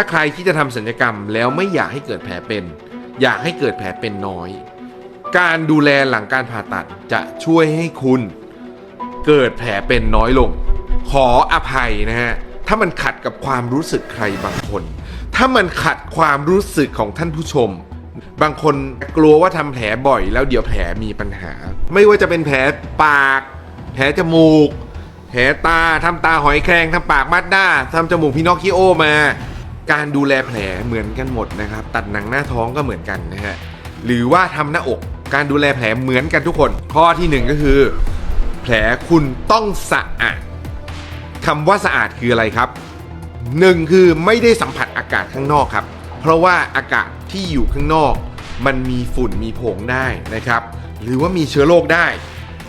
ถ้าใครที่จะทำศัลยกรรมแล้วไม่อยากให้เกิดแผลเป็น อยากให้เกิดแผลเป็นน้อย การดูแลหลังการผ่าตัดจะช่วยให้คุณเกิดแผลเป็นน้อยลง ขออภัยนะฮะ ถ้ามันขัดกับความรู้สึกใครบางคน ถ้ามันขัดความรู้สึกของท่านผู้ชม บางคนกลัวว่าทำแผลบ่อย แล้วเดี๋ยวแผลมีปัญหา ไม่ว่าจะเป็นแผลปาก แผลจมูก แผลตาทำตาหอยแครงทำปากมัดด้าทำจมูกพินอคคิโอมา การดูแลแผลเหมือนกันหมดนะครับ ตัดหนังหน้าท้องก็เหมือนกันนะฮะหรือว่าทำหน้าอกการดูแลแผลเหมือนกันทุกคน ข้อที่หนึ่งก็คือ แผลคุณต้องสะอาดคำว่าสะอาดคืออะไรครับหนึ่งคือไม่ได้สัมผัสอากาศข้างนอกครับ เพราะว่าอากาศที่อยู่ข้างนอก มันมีฝุ่นมีผงได้นะครับ หรือว่ามีเชื้อโรคได้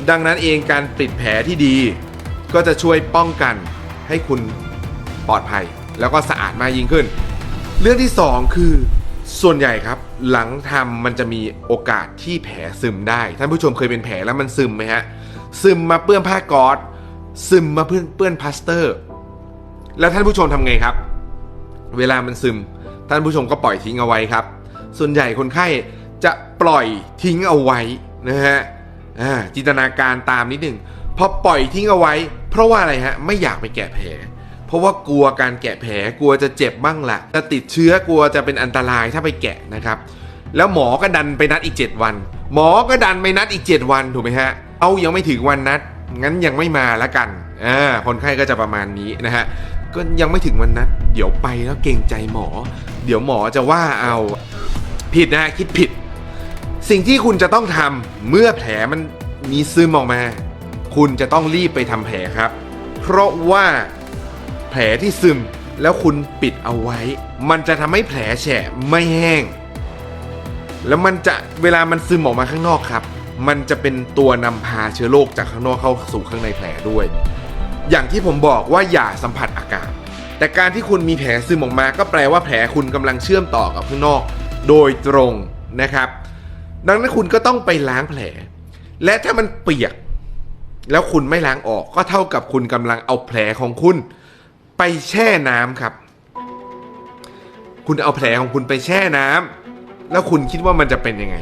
ดังนั้นเองการปิดแผลที่ดี ก็จะช่วยป้องกันให้คุณปลอดภัย แล้วก็สะอาดมากยิ่งขึ้น เรื่องที่ 2 คือ ส่วนใหญ่ครับ หลังทำมันจะมีโอกาสที่แผลซึมได้ ท่านผู้ชมเคยเป็นแผลแล้วมันซึมไหมฮะ ซึมมาเปื้อนผ้ากอซซึมมาเปื้อนเปื้อนพลาสเตอร์ แล้วท่านผู้ชมทำไงครับ เวลามันซึม ท่านผู้ชมก็ปล่อยทิ้งเอาไว้ครับ ส่วนใหญ่คนไข้จะปล่อยทิ้งเอาไว้นะฮะจินตนาการตามนิดหนึ่งพอปล่อยทิ้งเอาไว้ เพราะว่าอะไรฮะ ไม่อยากไปแกะแผล เพราะว่ากลัวการแกะแผลกลัวจะเจ็บบ้างละจะติดเชื้อกลัวจะเป็นอันตรายถ้าไปแกะนะครับ แล้วหมอก็ดันไปนัดอีก 7 วัน หมอก็ดันไปนัดอีก 7 วันถูกไหมฮะเอายังไม่ถึงวันนัด งั้นยังไม่มาละกันอ่าคนไข้ก็จะประมาณนี้นะฮะก็ยังไม่ถึงวันนัด เดี๋ยวไปแล้วเกรงใจหมอ เดี๋ยวหมอจะว่าเอาผิดนะฮะคิดผิด สิ่งที่คุณจะต้องทำเมื่อแผลมันมีซึมออกมา คุณจะต้องรีบไปทำแผลครับ เพราะว่า แผลที่ซึม แล้วคุณปิดเอาไว้ มันจะทำให้แผลแฉะไม่แห้ง แล้วมันจะเวลามันซึมออกมาข้างนอกครับ มันจะเป็นตัวนำพาเชื้อโรคจากข้างนอกเข้าสู่ข้างในแผลด้วย อย่างที่ผมบอกว่าอย่าสัมผัสอากาศ แต่การที่คุณมีแผลซึมออกมา ก็แปลว่าแผลคุณกำลังเชื่อมต่อกับข้างนอก โดยตรงนะครับ ดังนั้นคุณก็ต้องไปล้างแผล และถ้ามันเปียกแล้วคุณไม่ล้างออกก็เท่ากับคุณกำลังเอาแผลของคุณ ไปแช่น้ำครับ คุณเอาแผลของคุณไปแช่น้ำแล้วคุณคิดว่ามันจะเป็นยังไง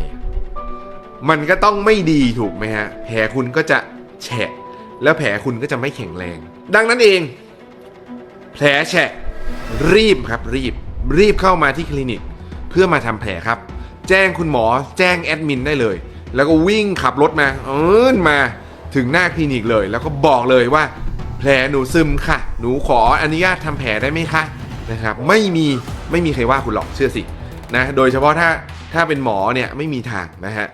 มันก็ต้องไม่ดีถูกไหมฮะ แผลคุณก็จะแฉะ แล้วแผลคุณก็จะไม่แข็งแรง ดังนั้นเอง แผลแฉะ รีบครับรีบ รีบเข้ามาที่คลินิก เพื่อมาทำแผลครับ แจ้งคุณหมอ แจ้งแอดมินได้เลย แล้วก็วิ่งขับรถมา เอิ้นมาถึงหน้าคลินิกเลย แล้วก็บอกเลยว่า แผลหนูซึมค่ะ หนูขออนุญาตทำแผลได้ไหมคะนะครับไม่มีไม่มีใครว่าคุณหรอกเชื่อสินะโดยเฉพาะถ้าถ้าเป็นหมอเนี่ยไม่มีทางนะฮะ